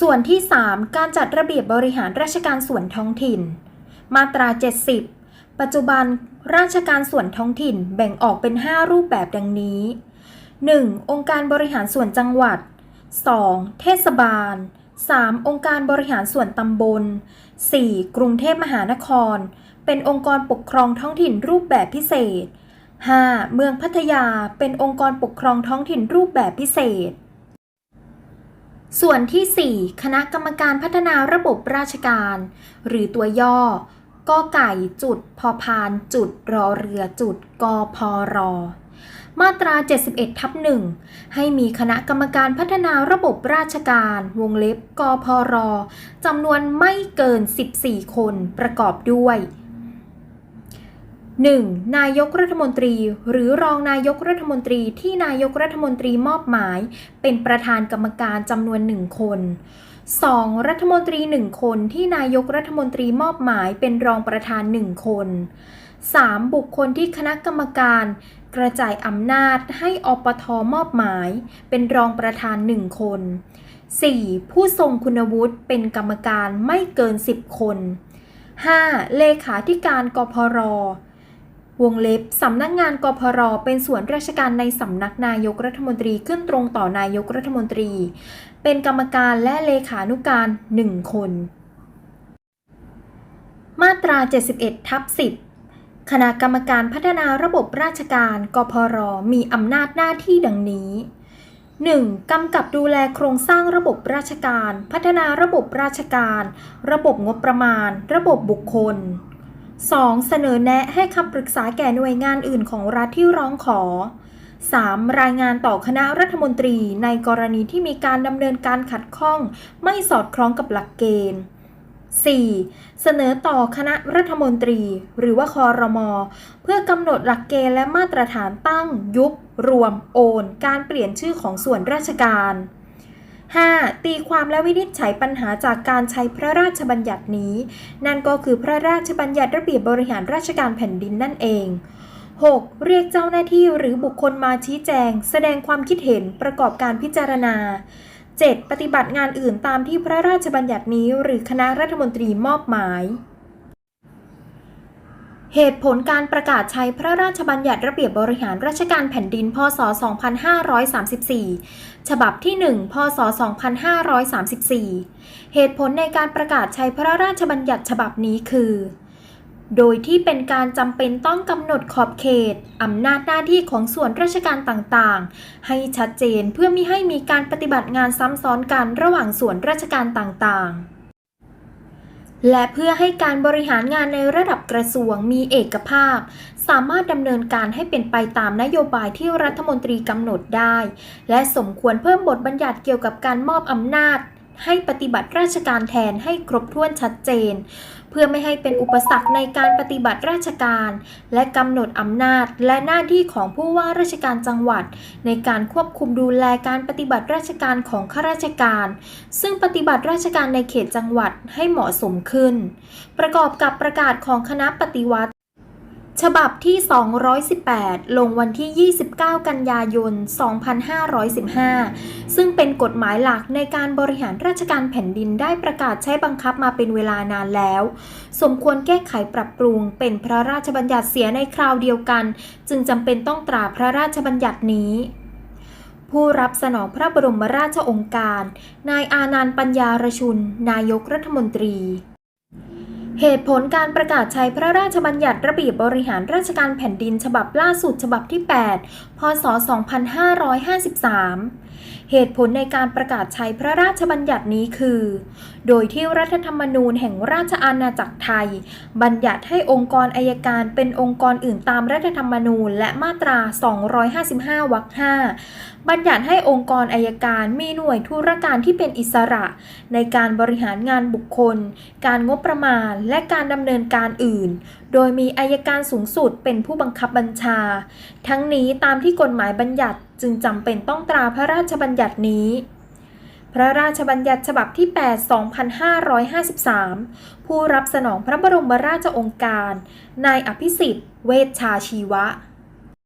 ส่วนที่ 3 การจัดระเบียบบริหารราชการส่วนท้องถิ่น มาตรา 70 ปัจจุบันราชการส่วนท้องถิ่นแบ่งออกเป็น 5 รูปแบบดังนี้ 1. องค์การบริหารส่วนจังหวัด 2. เทศบาล 3. องค์การบริหารส่วนตำบล 4. กรุงเทพมหานคร เป็นองค์กรปกครองท้องถิ่นรูปแบบพิเศษ 5. เมืองพัทยาเป็นองค์กรปกครองท้องถิ่นรูปแบบพิเศษ ส่วนที่ 4 คณะกรรมการพัฒนาระบบราชการ หรือตัวย่อกอไก่จุดพอพานจุดรอเรือจุดกพร มาตรา 71ทับหนึ่งให้มีคณะกรรมการพัฒนาระบบราชการ วงเล็บกพรจำนวนไม่เกิน 14 คนประกอบด้วย 1. นายกรัฐมนตรี หรือรองนายกรัฐมนตรีที่นายกรัฐมนตรีมอบหมาย เป็นประธานกรรมการจำนวนหนึ่งคน 2. รัฐมนตรีหนึ่งคนที่นายกรัฐมนตรีมอบหมายเป็นรองประธานหนึ่งคน 3. บุคคลที่คณะกรรมการ กระจายอำนาจให้อปทมอบหมาย เป็นรองประธานหนึ่งคน 4. ผู้ทรงคุณวุฒิเป็นกรรมการไม่เกิน 10 คน 5. เลขาธิการกพร วงเล็บสำนักงานกพรเป็นส่วนราชการในสำนักนายกรัฐมนตรีขึ้นตรงต่อนายกรัฐมนตรี เป็นกรรมการและเลขานุการ 1 คน มาตรา 71ทับ10 คณะกรรมการพัฒนาระบบราชการกพรมีอำนาจหน้าที่ดังนี้ 1. กำกับดูแลโครงสร้างระบบราชการ พัฒนาระบบราชการ ระบบงบประมาณ ระบบบุคคล 2. เสนอแนะให้คำปรึกษาแก่หน่วยงานอื่นของรัฐที่ร้องขอ 3. รายงานต่อคณะรัฐมนตรีในกรณีที่มีการดำเนินการขัดข้อง ไม่สอดคล้องกับหลักเกณฑ์ 4. เสนอต่อคณะรัฐมนตรี หรือว่าคอรมอเพื่อกำหนดหลักเกณฑ์และมาตรฐานตั้ง ยุบ รวม โอน การเปลี่ยนชื่อของส่วนราชการ 5. ตีความและวินิจฉัยปัญหาจากการใช้พระราชบัญญัตินี้ นั่นก็คือพระราชบัญญัติระเบียบบริหารราชการแผ่นดินนั่นเอง 6. เรียกเจ้าหน้าที่หรือบุคคลมาชี้แจง แสดงความคิดเห็นประกอบการพิจารณา 7. ปฏิบัติงานอื่นตามที่พระราชบัญญัตินี้ หรือคณะรัฐมนตรีมอบหมาย เหตุผลการประกาศใช้พระราชบัญญัติระเบียบบริหารราชการแผ่นดิน พศ 2534 ฉบับที่ 1 พศ 2534 เหตุผลในการประกาศใช้พระราชบัญญัติฉบับนี้คือ โดยที่เป็นการจำเป็นต้องกำหนดขอบเขตอำนาจหน้าที่ของส่วนราชการต่างๆ ให้ชัดเจนเพื่อมิให้มีการปฏิบัติงานซ้ำซ้อนกันระหว่างส่วนราชการต่างๆ และเพื่อให้การบริหารงานในระดับกระทรวงมีเอกภาพ สามารถดำเนินการให้เป็นไปตามนโยบายที่รัฐมนตรีกำหนดได้ และสมควรเพิ่มบทบัญญัติเกี่ยวกับการมอบอำนาจให้ปฏิบัติราชการแทนให้ครบถ้วนชัดเจน พื่อไม่ให้เป็นอุปสรรคในการปฏิบัติราชการ และกำหนดอำนาจและหน้าที่ของผู้ว่าราชการจังหวัด ในการควบคุมดูแลการปฏิบัติราชการของข้าราชการ ซึ่งปฏิบัติราชการในเขตจังหวัดให้เหมาะสมขึ้น ประกอบกับประกาศของคณะปฏิวัติ ฉบับที่ 218 ลงวันที่ 29 กันยายน 2515 ซึ่งเป็นกฎหมายหลักในการบริหารราชการแผ่นดินได้ประกาศใช้บังคับมาเป็นเวลานานแล้ว สมควรแก้ไขปรับปรุงเป็นพระราชบัญญัติเสียในคราวเดียวกัน จึงจำเป็นต้องตราพระราชบัญญัตินี้ผู้รับสนองพระบรมราชองค์การ นายอานันต์ปัญญารชุน นายกรัฐมนตรี เหตุผลการประกาศใช้พระราชบัญญัติระเบียบบริหารราชการแผ่นดินฉบับล่าสุดฉบับที่ 8 พศ 2553 เหตุผลในการประกาศใช้พระราชบัญญัตินี้คือ โดยที่รัฐธรรมนูญแห่งราชอาณาจักรไทย บัญญัติให้องค์กรอายการเป็นองค์กรอื่นตามรัฐธรรมนูญและมาตรา 255 วรรค 5 บัญญัติให้องค์กรอายการมีหน่วยธุรการที่เป็นอิสระ ในการบริหารงานบุคคล การงบประมาณ และการดำเนินการอื่น โดยมีอายการสูงสุดเป็นผู้บังคับบัญชา ทั้งนี้ตามที่กฎหมายบัญญัติจึงจำเป็นต้องตราพระราชบัญญัตินี้พระราชบัญญัติฉบับที่ 8 2553 ผู้รับสนองพระบรมราชองค์การ นายอภิสิทธิ์ เวชชาชีวะ